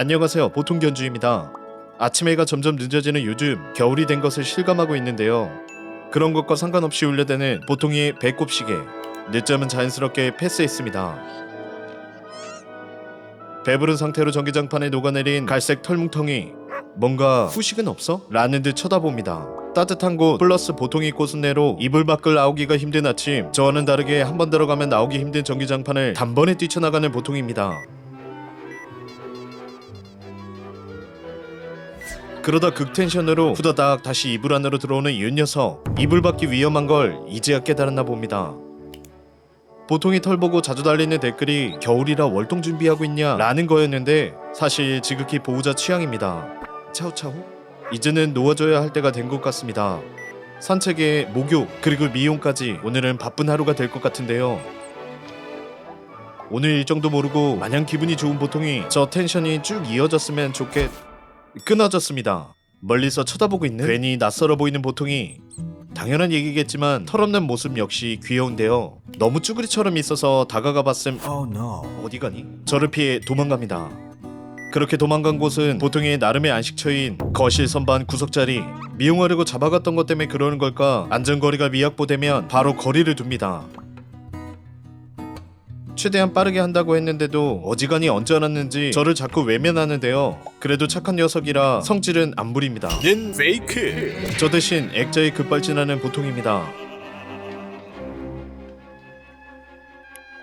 안녕하세요. 보통 견주입니다. 아침 해가 점점 늦어지는 요즘 겨울이 된 것을 실감하고 있는데요. 그런 것과 상관없이 울려대는 보통의 배꼽 시계. 늦잠은 자연스럽게 패스했습니다. 배부른 상태로 전기장판에 녹아내린 갈색 털뭉텅이 뭔가 후식은 없어? 라는 듯 쳐다봅니다. 따뜻한 곳 플러스 보통이 꽃순내로 이불 밖을 나오기가 힘든 아침 저와는 다르게 한 번 들어가면 나오기 힘든 전기장판을 단번에 뛰쳐나가는 보통입니다. 그러다 극텐션으로 후다닥 다시 이불 안으로 들어오는 이 녀석 이불 밖이 위험한 걸 이제야 깨달았나 봅니다. 보통이 털 보고 자주 달리는 댓글이 겨울이라 월동 준비하고 있냐 라는 거였는데 사실 지극히 보호자 취향입니다. 차우차우? 이제는 놓아줘야 할 때가 된 것 같습니다. 산책에 목욕 그리고 미용까지 오늘은 바쁜 하루가 될 것 같은데요. 오늘 일정도 모르고 마냥 기분이 좋은 보통이 저 텐션이 쭉 이어졌으면 좋겠... 끊어졌습니다. 멀리서 쳐다보고 있는 괜히 낯설어 보이는 보통이 당연한 얘기겠지만 털없는 모습 역시 귀여운데요. 너무 쭈그리처럼 있어서 다가가 봤음 Oh no. 어디 가니? 저를 피해 도망갑니다. 그렇게 도망간 곳은 보통의 나름의 안식처인 거실 선반 구석자리 미용하려고 잡아갔던 것 때문에 그러는 걸까 안전거리가 미약보되면 바로 거리를 둡니다. 최대한 빠르게 한다고 했는데도 어지간히 언짢았는지 저를 자꾸 외면하는데요. 그래도 착한 녀석이라 성질은 안 부립니다. 는 페이크. 저 대신 액자에 급발진하는 보통입니다.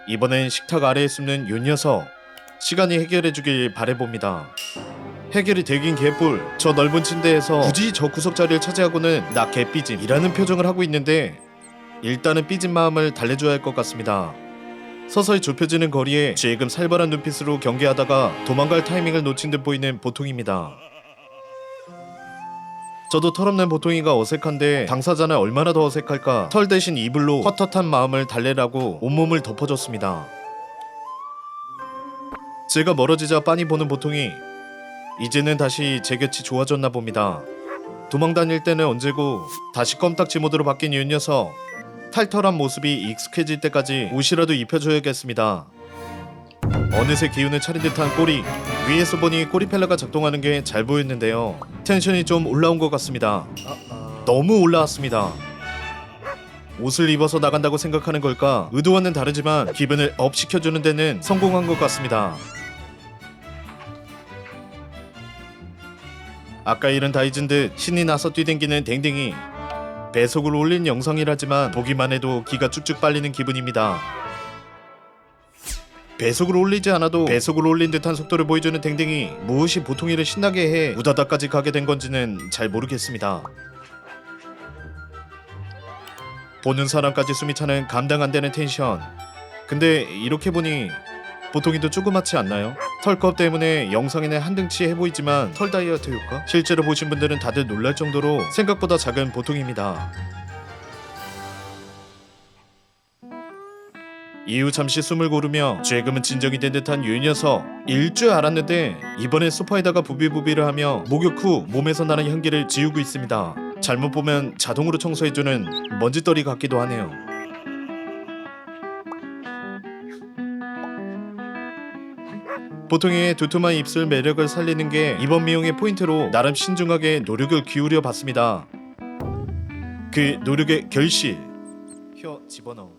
이번엔 식탁 아래에 숨는 요 녀석 시간이 해결해주길 바래봅니다. 해결이 되긴 개뿔 저 넓은 침대에서 굳이 저 구석 자리를 차지하고는 나 개삐짐이라는 표정을 하고 있는데 일단은 삐진 마음을 달래줘야 할 것 같습니다. 서서히 좁혀지는 거리에 지금 살벌한 눈빛으로 경계하다가 도망갈 타이밍을 놓친 듯 보이는 보통입니다. 저도 털없는 보통이가 어색한데 당사자는 얼마나 더 어색할까 털 대신 이불로 헛헛한 마음을 달래라고 온몸을 덮어줬습니다. 제가 멀어지자 빤히 보는 보통이 이제는 다시 제 곁이 좋아졌나 봅니다. 도망 다닐 때는 언제고 다시 껌딱지 모드로 바뀐 이 녀석 탈털한 모습이 익숙해질 때까지 옷이라도 입혀줘야겠습니다. 어느새 기운을 차린 듯한 꼬리 위에서 보니 꼬리펠러가 작동하는 게 잘 보였는데요. 텐션이 좀 올라온 것 같습니다. 너무 올라왔습니다. 옷을 입어서 나간다고 생각하는 걸까? 의도와는 다르지만 기분을 업 시켜주는 데는 성공한 것 같습니다. 아까 일은 다 잊은 듯 신이 나서 뛰댕기는 댕댕이 배속을 올린 영상이라지만 보기만 해도 기가 쭉쭉 빨리는 기분입니다 배속을 올리지 않아도 배속을 올린 듯한 속도를 보여주는 댕댕이 무엇이 보통이를 신나게 해 우다다까지 가게 된 건지는 잘 모르겠습니다. 보는 사람까지 숨이 차는 감당 안 되는 텐션. 근데 이렇게 보니 보통이도 조그맣지 않나요? 털컵 때문에 영상에는 한등치 해 보이지만 털 다이어트 효과? 실제로 보신 분들은 다들 놀랄 정도로 생각보다 작은 보통입니다. 이후 잠시 숨을 고르며 죄금은 진정이 된 듯한 유 녀석 일 줄 알았는데 이번엔 소파에다가 부비부비를 하며 목욕 후 몸에서 나는 향기를 지우고 있습니다 잘못 보면 자동으로 청소해주는 먼지떨이 같기도 하네요 보통의 두툼한 입술 매력을 살리는 게 이번 미용의 포인트로 나름 신중하게 노력을 기울여 봤습니다. 그 노력의 결실 혀 집어넣어